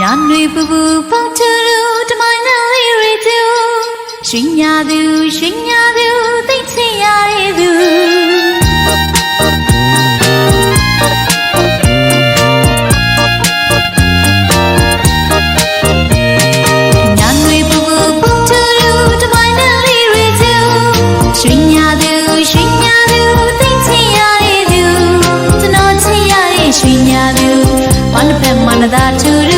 ညာနွေပူပူပေါင်းထူလူတမန်နာလေးရီသူရှင်ညာသူရှင်ညာသူသိချင်ရတဲ့သူရှင်ညာသူမန္တပမန္တသာသူ